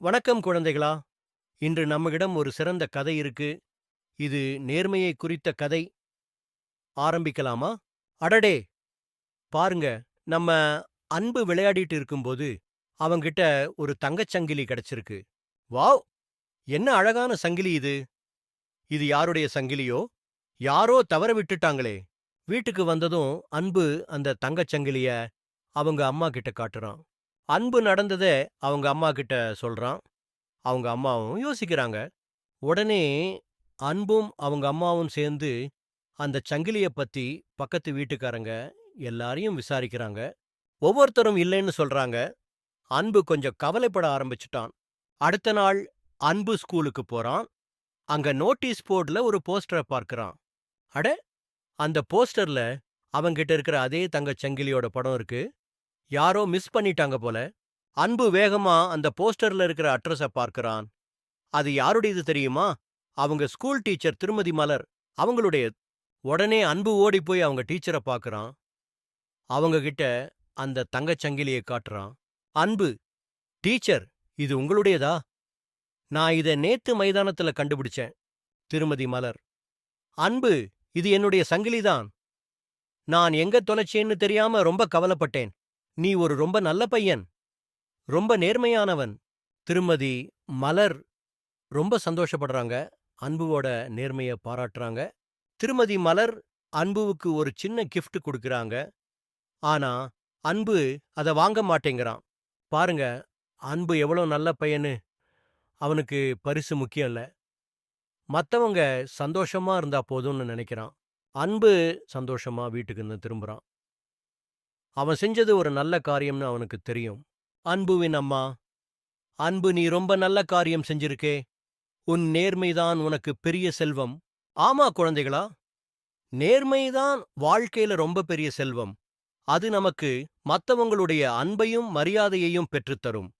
வணக்கம் குழந்தைகளா. இன்று நம்மிடம் ஒரு சிறந்த கதை இருக்கு. இது நேர்மையை குறித்த கதை. ஆரம்பிக்கலாமா? அடடே! பாருங்க நம்ம அன்பு விளையாடிட்டு இருக்கும்போது அவங்கிட்ட ஒரு தங்கச் சங்கிலி கிடைச்சிருக்கு. வாவ்! என்ன அழகான சங்கிலி இது. இது யாருடைய சங்கிலியோ? யாரோ தவற விட்டுட்டாங்களே. வீட்டுக்கு வந்ததும் அன்பு அந்த தங்கச் சங்கிலிய அவங்க அம்மா கிட்ட காட்டுறான். அன்பு நடந்ததை அவங்க அம்மா கிட்ட சொல்றான். அவங்க அம்மாவும் யோசிக்கிறாங்க. உடனே அன்பும் அவங்க அம்மாவும் சேர்ந்து அந்த சங்கிலிய பத்தி பக்கத்து வீட்டுக்காரங்க எல்லாரையும் விசாரிக்கிறாங்க. ஒவ்வொருத்தரும் இல்லைன்னு சொல்றாங்க. அன்பு கொஞ்சம் கவலைப்பட ஆரம்பிச்சுட்டான். அடுத்த நாள் அன்பு ஸ்கூலுக்கு போறான். அங்க நோட்டீஸ் போர்டுல ஒரு போஸ்டரை பார்க்கறான். அட! அந்த போஸ்டர்ல அவங்கிட்ட இருக்கிற அதே தங்கச் சங்கிலியோட படம் இருக்கு. யாரோ மிஸ் பண்ணிட்டாங்க போல. அன்பு வேகமா அந்த போஸ்டர்ல இருக்கிற அட்ரஸ பார்க்கறான். அது யாருடையது தெரியுமா? அவங்க ஸ்கூல் டீச்சர் திருமதி மலர். அவங்களுடைய உடனே அன்பு ஓடி போய் அவங்க டீச்சரை பார்க்கறான். அவங்க கிட்ட அந்த தங்கச் சங்கிலியை காட்டுறான். அன்பு டீச்சர் இது உங்களுடையதா? நான் இத நேத்து மைதானத்துல கண்டுபிடிச்சேன். திருமதி மலர் அன்பு இது என்னுடைய சங்கிலிதான். நான் எங்க தொலைச்சேன்னு தெரியாம ரொம்ப கவலைப்பட்டேன். நீ ஒரு ரொம்ப நல்ல பையன் ரொம்ப நேர்மையானவன். திருமதி மலர் ரொம்ப சந்தோஷப்படுறாங்க அன்புவோட நேர்மைய பாராட்டுறாங்க. திருமதி மலர் அன்புவுக்கு ஒரு சின்ன கிஃப்ட் கொடுக்குறாங்க. ஆனா அன்பு அத வாங்க மாட்டேங்கிறான். பாருங்க அன்பு எவ்வளோ நல்ல பையனு. அவனுக்கு பரிசு முக்கியம் இல்ல. மத்தவங்க சந்தோஷமா இருந்தா போதும்னு நினைக்கிறான். அன்பு சந்தோஷமா வீட்டுக்கு திரும்புறான். அவன் செஞ்சது ஒரு நல்ல காரியம்னு அவனுக்கு தெரியும். அன்புவின் அம்மா அன்பு நீ ரொம்ப நல்ல காரியம் செஞ்சிருக்கே. உன் நேர்மைதான் உனக்கு பெரிய செல்வம். ஆமா குழந்தைகளா? நேர்மைதான் வாழ்க்கையில ரொம்ப பெரிய செல்வம். அது நமக்கு மத்தவங்களுடைய அன்பையும் மரியாதையையும் பெற்றுத்தரும்